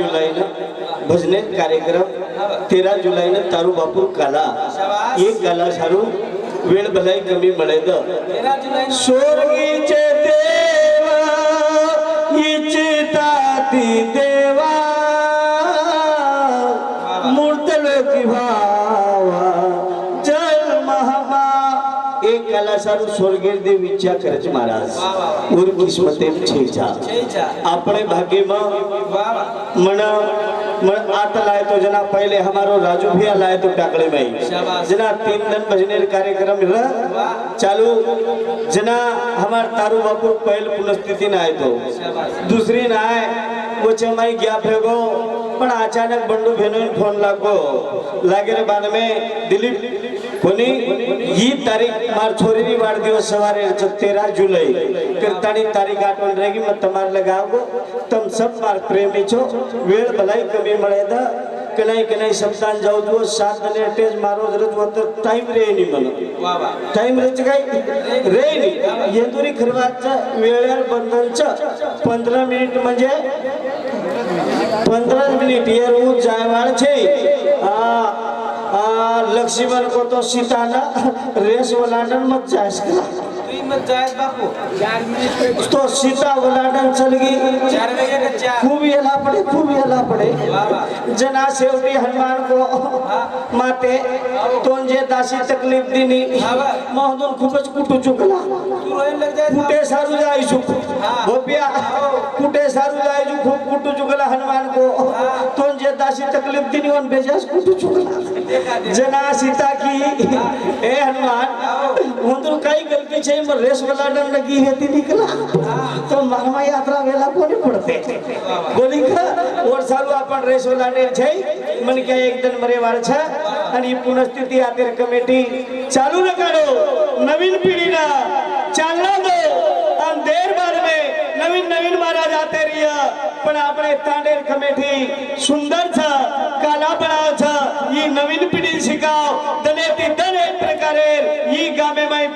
बारा जुलैनं भजने कार्यक्रम तेरा जुलैनं तारू बापूर काला एक गाला सारू वेळ भलाई कमी मळेद. तेरा जुलै स्वर्गीचे देव देवा मूर्त लोकी भावा एक गाला सारून स्वर्गीय देव इच्छा करायची महाराज उर किस्मते छेचा जयचा આપણે ભાગ્યમાં वाह મણ મણ આત લાય તો जना पहले हमारो राजू भैया लाए तो टाकले में शाबाश। जना तीन दिन भजनेर कार्यक्रम रह चालू जना हमार तारू बापू पहल पुनस्थिती ना आए तो शाबाश दुसरी ना आए वो चमाई गया फेगो पण अचानक बंडू भेनो फोन लागो लागेल बाद में दिलीप कोणी ही तारीख मार छोरीनी वाढदिवस सवारे तेरा जुलै कीर्तानी तारीख आठवण रहेगी मग તમારે લગાવો તમ સબ માર પ્રેમી છો વેળ ભલાઈ કમી મળે દ કનાઈ કનાઈ સપ્તાન જાઉં છું સાત અને અટેજ મારો જ રજવો તો ટાઈમ રહે નહીં મને वाह वाह टाइम रच काही रे नाही येंदुरी खरवाचं वेळेवर बंधनचं पंधरा मिनिट म्हणजे પંદર મિનિટ, એ એરવું જવાનું છે. આ આ લક્ષ્મણ કો તો સીતાના રેસ વલાડન મત જાય तो सीता उलाडन चल गई। खूब येला पड़े खूब येला पड़े। जना सेवटी हनुमान को माते तोंजे दासी तकलीफ दिनी। मोहदून खूबच कुटू चुकला कुटे सारू जायचू भोपिया कुटे सारू जायचू खूब कुटू चुकला हनुमान को। तोंजे दासी तकलीफ दिनी और बेजास कुटू चुकला जना सीता की हे। हनुमान मोहदून कई गलती छे मग रेस वलाडन लगी है ती निकला तो मामा यात्रा वेला कोणी पडते गोली का वर चालू आपण रेस वलाडे છે मन કે એક दिन मरे वाळ છે आणि ही पुनस्थिती आतेर कमिटी चालू न करो नवीन पिढीला चालना दो आणि देर बार में नवीन नवीन महाराज आते रहिया पण આપણે તાંડેર કમિટી સુંદર છે કાલા બનાવ છે ही नवीन पिढी शिकाव दनेती दन एक प्रकारे ही गामे माई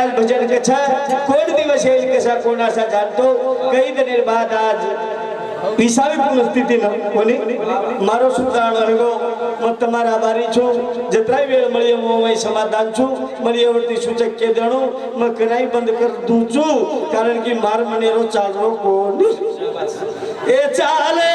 કરાયેલ ભજન કથા કોણ દિવસે એ કથા કોના સા જાણતો કઈ દિન બાદ આજ. વિસાવી પરિસ્થિતિ બોલી મારો સુધારણ અનુભવ હું તમારા આભારી છું. જતરાય વેળ મળીએ, હું અહીં સમાધાન છું. મળીએ સૂચક કે દેણું મેં કરાઈ બંધ કરી દઉં છું. કારણ કે માર મનેરો ચાલરો કોણ? એ ચાલે.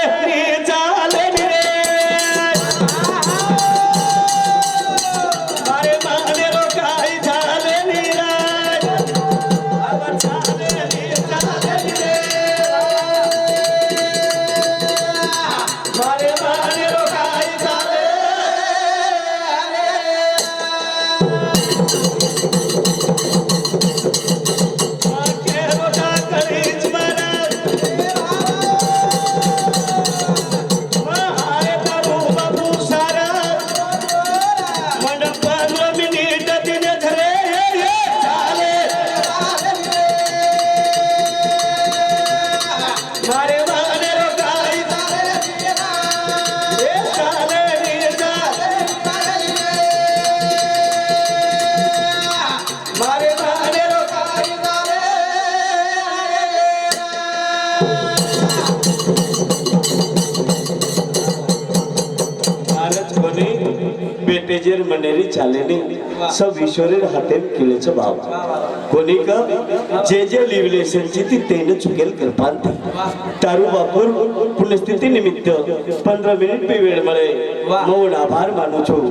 बेटेजेर मनेरी चालेनी सब ईश्वरेर हातेर केलेचं भाव कोणी का जे जे लिवलेशनची ती तेन चुकेल कृपांती तारू बापूर पुण्यस्थिती निमित्त पंधरा मिनिट बी वेळ મળે મૌન આભાર માનું છું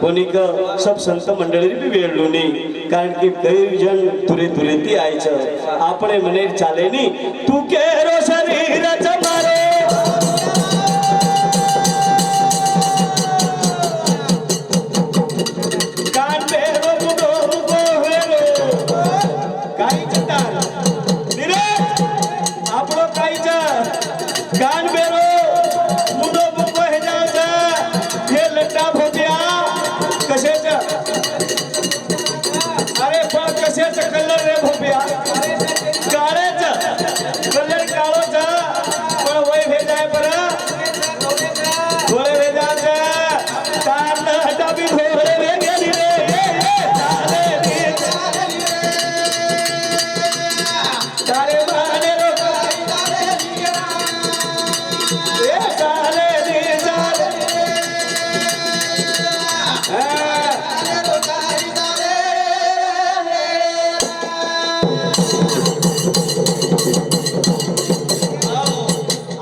કોની ક સબ સંત મંડળી બી વેળ લુની કારણ કે કઈ જણ દૂરે દૂરેથી આય છે આપણે મને ચાલે નહીં તું કેરો શરીર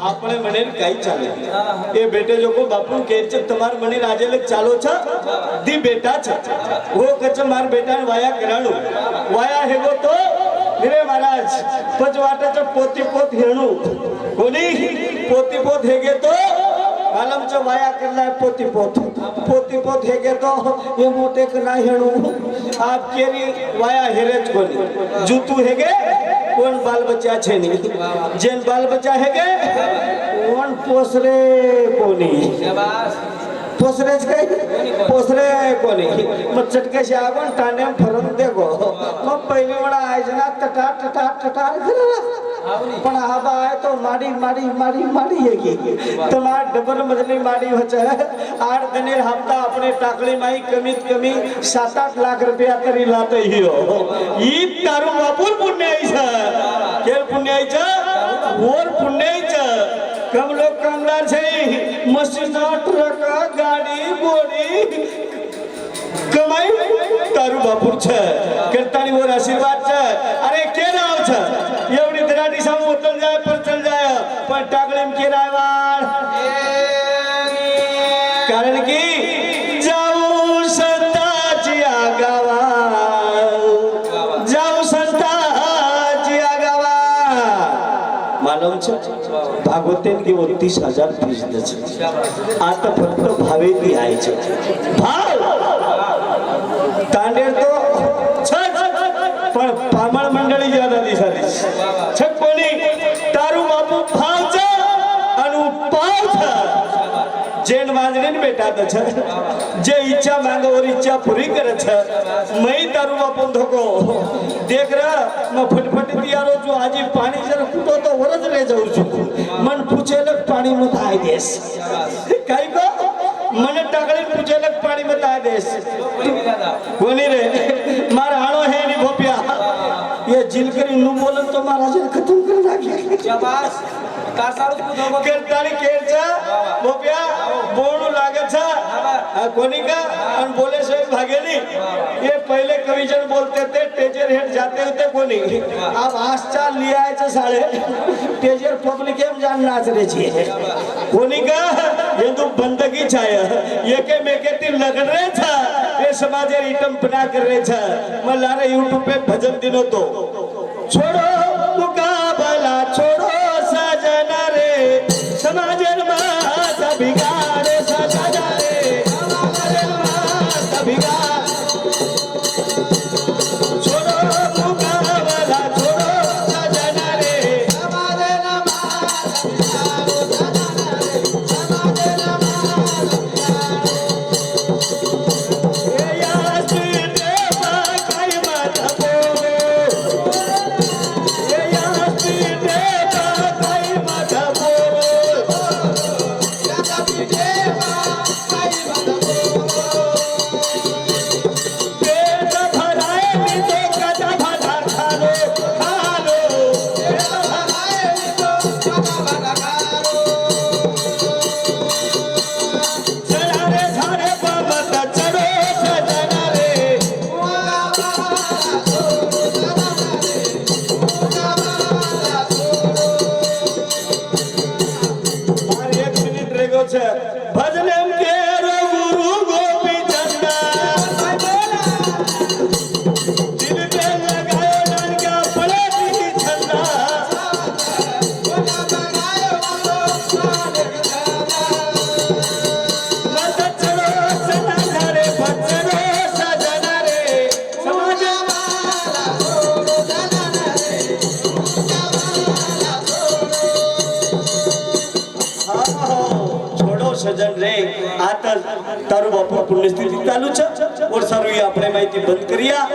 આપણે મને કઈ ચાલે એ બેટે લોકો બાપુ કે છે તમાર મને આજે લગ ચાલો છે દી બેટા છે વો કચ માર બેટા વાયા કરાણું વાયા હેગો તો ધીરે મહારાજ પચ ચ પોતી પોત હેણું કોની પોતી પોત હેગે તો आलमचं वाया करलाय पोती पोत पोती पोत हे घेतो हे मोठे कना हेणू आप केरी वाया हेरेच कोणी. जूतू हे गे कोण बाल बच्चा छे नी जेन बाल बच्चा हे गे कोण पोसरे कोणी. पोसरेच काय? पोसरे कोणी. मग चटक्याशी आपण टाण्या फरून देखो मग पहिली म्हणा आयजना ना टटा टटा टटा પણ આબા આય તો માડી માડી માડી માડી હેગી તમાર ડબલ મજલી માડી વચ્ચે આઠ દિને હપ્તા આપણે ટાકલી માઈ કમીત કમી સાત આઠ લાખ રૂપિયા કરી લાતે હિયો ઈ તારું બાપુર પુણ્ય આઈ છે. કેર પુણ્ય આઈ છે? ઓર પુણ્ય આઈ છે. કમ લોક કામદાર છે. મશીન ટ્રક ગાડી, બોડી. કમાઈ તારું બાપુર છે. કરતાની ઓર આશીર્વાદ છે. અરે કે નામ છે. पैसा मोटल जाए पर चल जाए पर टाकलेम के रायवाड़ कारण की जाऊ संताची आगावा. जाऊ संताची आगावा. मालूम छे भागवते देव तीस हजार फीस दे आता फक्त भावे ती आहे भाव! तांडेर तो पण पामळ मंडळी ज्यादा दिसा दिस जेन मांजरीन बेटात छ जे इच्छा मांगवर इच्छा पुरी करे छ मई तारू बापू धोको देख र म फटफट दियारो जो आजी पाणी जर कुटो तो वरच रे जाऊ છું મન પૂછેલક પાણી મત આય દેસ કઈ કો મને टाकळी પૂછેલક પાણી મત આય દેસ કોની રે માર હાણો હે ની ભોપિયા ये जिलकरी नु बोलन तो महाराज खत्म कर नाखे शाबास तार सारू तू करतानी केरचा भोपिया बोलू लागे छा आ, कोणी का? आणि बोले से भागेली ये पहिले कविजन बोलते थे टेजर हेड जाते होते कोणी. अब आसचा लिहायचं साडे. टेजर पब्लिक एम जान नाचरे छे कोणी का? हिंदू बंदगी छाय. एके मेके ती रे छा. ये समाजे रिटम पना कर रे छा मला रे यूट्यूब पे भजन दिनो तो. छोड़ो. સજન રે આ તો તારું બાપુ પુણ્યસ્થિતિ ચાલુ છે ઓર સારું એ આપણે માહિતી બંધ કર્યા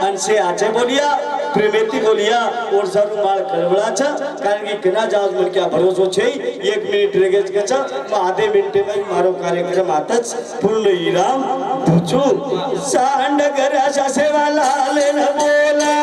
અને સે આજે બોલિયા પ્રેમેથી બોલિયા ઓરસાનું માળ કરવડા છે કારણ કે કેના જહાજ મને ક્યાં ભરોસો છે એક મિનિટ રેગે છે કે છે તો આધે મિનિટે માં મારો કાર્યક્રમ આત જ પૂર્ણ ઈરામ પૂછું સાંડ કર્યા સાસે વાલા લેન બોલા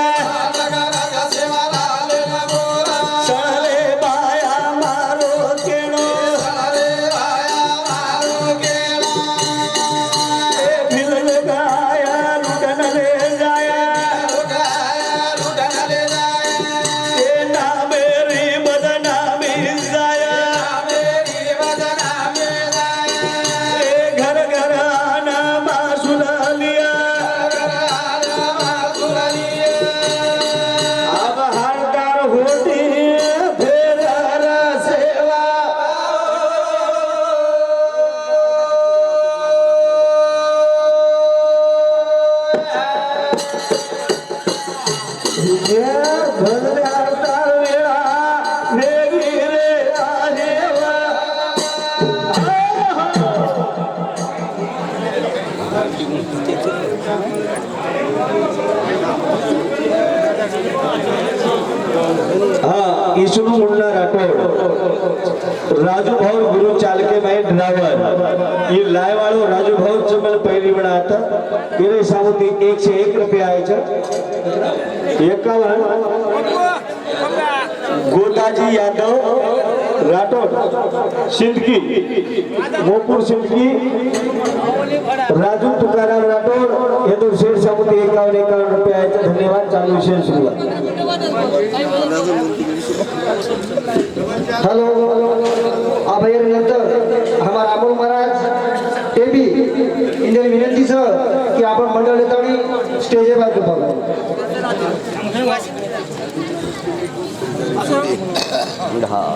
Yeah. हाँ ईशु मुन्ना राजू भाव गुरु चालके माई ड्राइवर ये लाए वालों राजू भाव जब चमल पहली वेळा आता. मेरे सावती एकशे एक से एक रुपया रुपये आहे एकावन्न. गोदाजी यादव राठौर सिंदगी मोपूर सिंदगी राजू तुकाराम राठौर हे दोन शेर सावती एकावन्न एकावन्न रुपये आहे. धन्यवाद. चालू विषय सुरुवात हेलो अब ये नंतर हमारा अमोल महाराज ते भी इनकी विनंती सर कि आप मंडल नेता स्टेज पर ऊपर हाँ